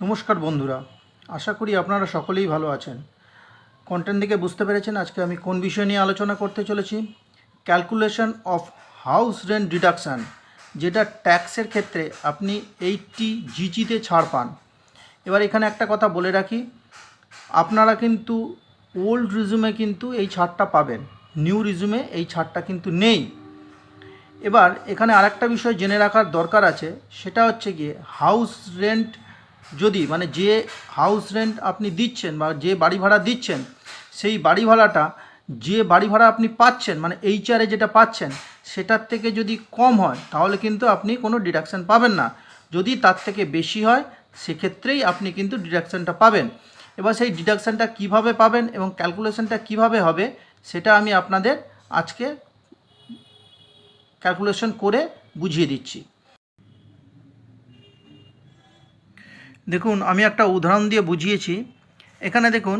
নমস্কার বন্ধুরা, আশা করি আপনারা সকলেই ভালো আছেন। কন্টেন্ট দেখে বুঝতে পেরেছেন আজকে আমি কোন বিষয় নিয়ে আলোচনা করতে চলেছি? Calculation of house rent deduction যেটা ট্যাক্সের ক্ষেত্রে আপনি এইটটি জিজিতে ছাড় পান। এবার এখানে একটা কথা বলে রাখি, আপনারা কিন্তু ওল্ড রিজুমে কিন্তু এই ছাড়টা পাবেন নিউ রিজুমে এই ছাড়টা কিন্তু নেই। এবার এখানে আরেকটা বিষয় জেনে রাখার দরকার আছে, সেটা হচ্ছে গিয়ে হাউস রেন্ট যদি মানে যে হাউস রেন্ট আপনি দিচ্ছেন বা যে বাড়ি ভাড়া দিচ্ছেন, সেই বাড়ি ভাড়াটা যে বাড়ি ভাড়া আপনি পাচ্ছেন মানে এইচআরে যেটা পাচ্ছেন, সেটার থেকে যদি কম হয়, তাহলে কিন্তু আপনি কোনো ডিডাকশান পাবেন না। যদি তার থেকে বেশি হয়, সেক্ষেত্রেই আপনি কিন্তু ডিডাকশানটা পাবেন। এবার সেই ডিডাকশানটা কীভাবে পাবেন এবং ক্যালকুলেশনটা কীভাবে হবে, সেটা আমি আপনাদের আজকে ক্যালকুলেশন করে বুঝিয়ে দিচ্ছি। দেখুন, আমি একটা উদাহরণ দিয়ে বুঝিয়েছি। এখানে দেখুন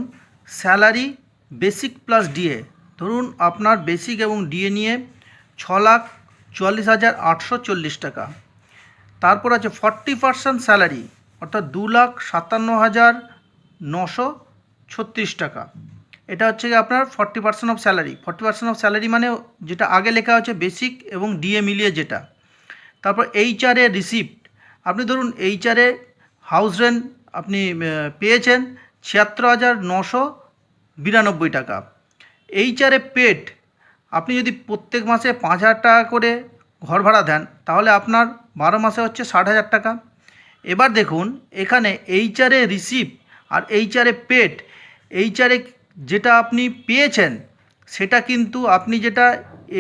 স্যালারি বেসিক প্লাস ডিএ ধরুন, আপনার বেসিক এবং ডিএ নিয়ে ছ লাখ চুয়াল্লিশ হাজার আটশো চল্লিশ টাকা। তারপর আছে ফর্টি পার্সেন্ট স্যালারি অর্থাৎ দু লাখ সাতান্ন হাজার নশো ছত্রিশ টাকা। এটা হচ্ছে আপনার forty percent of salary forty percent of salary মানে যেটা আগে লেখা হচ্ছে বেসিক এবং ডিএ মিলিয়ে যেটা। তারপর এইচআরে রিসিপ্ট আপনি ধরুন এইচআরে হাউস রেন্ট আপনি পেয়েছেন ছিয়াত্তর হাজার নশো বিরানব্বই টাকা। এইচআরে পেড আপনি যদি প্রত্যেক মাসে পাঁচ হাজার টাকা করে ঘর ভাড়া দেন, তাহলে আপনার বারো মাসে হচ্ছে ষাট হাজার টাকা। এবার দেখুন, এখানে এইচআরে রিসিপ্ট আর এইচআরে পেড এইচআরে যেটা আপনি পেয়েছেন, সেটা কিন্তু আপনি যেটা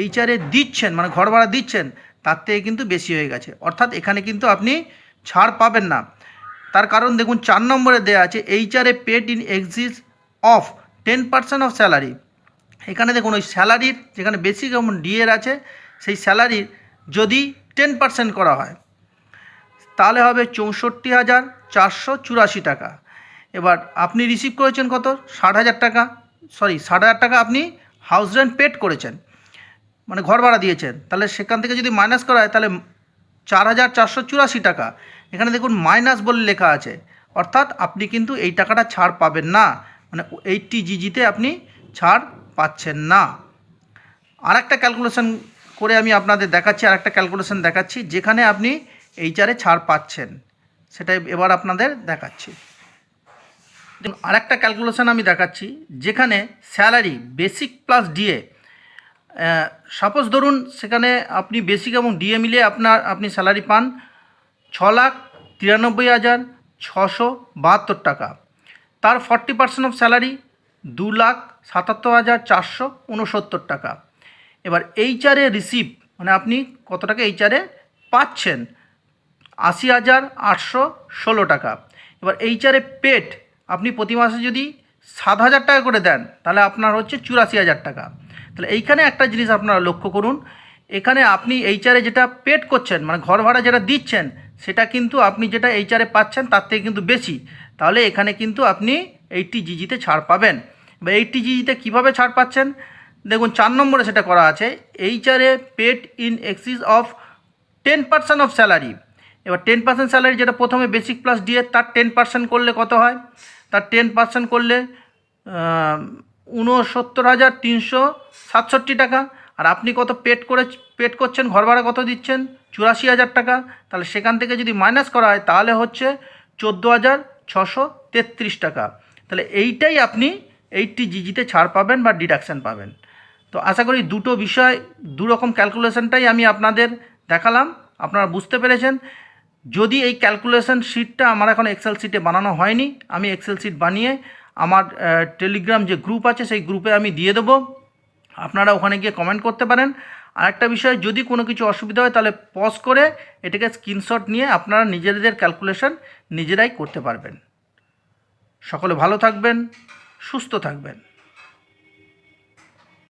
এইচআরে দিচ্ছেন মানে ঘর ভাড়া দিচ্ছেন, তার থেকে কিন্তু বেশি হয়ে গেছে। অর্থাৎ এখানে কিন্তু আপনি ছাড় পাবেন না। তার কারণ দেখুন, চার নম্বরে দেওয়া আছে এইচআরে paid in excess of ten percent of salary এখানে দেখুন, ওই স্যালারির যেখানে বেসিক এবং ডিএর আছে, সেই স্যালারির যদি টেন পার্সেন্ট করা হয়, তাহলে হবে চৌষট্টি হাজার চারশো চুরাশি টাকা। এবার আপনি রিসিভ করেছেন কত? ষাট হাজার টাকা। সরি ষাট হাজার টাকা আপনি হাউস রেন্ট পেড করেছেন মানে ঘর ভাড়া দিয়েছেন। তাহলে সেখান থেকে যদি মাইনাস করা হয়, তাহলে চার হাজার চারশো চুরাশি টাকা। এখানে দেখুন মাইনাস বলে লেখা আছে। অর্থাৎ আপনি কিন্তু এই টাকাটা ছাড় পাবেন না। মানে এইটটি জিজিতে আপনি ছাড় পাচ্ছেন না। আর একটা ক্যালকুলেশন করে আমি আপনাদের দেখাচ্ছি আর একটা ক্যালকুলেশন দেখাচ্ছি, যেখানে আপনি এইচআরে ছাড় পাচ্ছেন। সেটাই এবার আপনাদের দেখাচ্ছি। আর একটা ক্যালকুলেশন আমি দেখাচ্ছি, যেখানে salary basic plus DA suppose ধরুন সেখানে আপনি বেসিক এবং ডিএ মিলিয়ে আপনার, আপনি স্যালারি পান ছ লাখ তিরানব্বই হাজার ছশো বাহাত্তর টাকা। তার ফর্টি পার্সেন্ট অফ স্যালারি দু লাখ সাতাত্তর হাজার চারশো উনসত্তর টাকা। এবার এইচআরে রিসিভ মানে আপনি কত টাকা এইচআরে পাচ্ছেন? আশি হাজার আটশো ষোলো টাকা। এবার এইচআরে পেড আপনি প্রতি মাসে যদি সাত হাজার টাকা করে দেন, তাহলে আপনার হচ্ছে চুরাশি হাজার টাকা। তাহলে এইখানে একটা জিনিস আপনারা লক্ষ্য করুন, এখানে আপনি এইচআরে যেটা পেড করছেন মানে ঘর ভাড়া যেটা দিচ্ছেন, সেটা কিন্তু আপনি যেটা এইচআরে পাচ্ছেন, তার থেকে কিন্তু বেশি। তাহলে এখানে কিন্তু আপনি এইটটি জিজিতে ছাড় পাবেন। বা এইটটি জিজিতে কীভাবে ছাড় পাচ্ছেন? দেখুন, চার নম্বরে সেটা করা আছে এইচআরে paid in excess of ten percent of salary এবার টেন পার্সেন্ট স্যালারি যেটা প্রথমে বেসিক প্লাস ডিএ তার টেন পার্সেন্ট করলে কত হয়? তার টেন পার্সেন্ট করলে ঊনসত্তর হাজার তিনশো সাতষট্টি টাকা। আর আপনি কত পেড করে পেড করছেন, ঘর ভাড়া কত দিচ্ছেন? চুরাশি হাজার টাকা। তাহলে সেখান থেকে যদি মাইনাস করা হয়, তাহলে হচ্ছে চোদ্দ হাজার ছশো তেত্রিশ টাকা। তাহলে এইটাই আপনি এইটটি জিজিতে ছাড় পাবেন বা ডিডাকশান পাবেন। তো আশা করি দুটো বিষয় দু রকম ক্যালকুলেশনটাই আমি আপনাদের দেখালাম। আপনারা বুঝতে পেরেছেন। যদি এই ক্যালকুলেশন শিটটা আমার এখন এক্সেল শিটে বানানো হয়নি, আমি এক্সেল শিট বানিয়ে আমার টেলিগ্রাম যে গ্রুপ আছে সেই গ্রুপে আমি দিয়ে দেবো। আপনারা ওখানে গিয়ে কমেন্ট করতে পারেন। আর একটা বিষয়, যদি কোনো কিছু অসুবিধা হয় তাহলে পজ করে এটাকে স্ক্রিনশট নিয়ে আপনারা নিজেদের ক্যালকুলেশন নিজেরাই করতে পারবেন। সকলে ভালো থাকবেন, সুস্থ থাকবেন।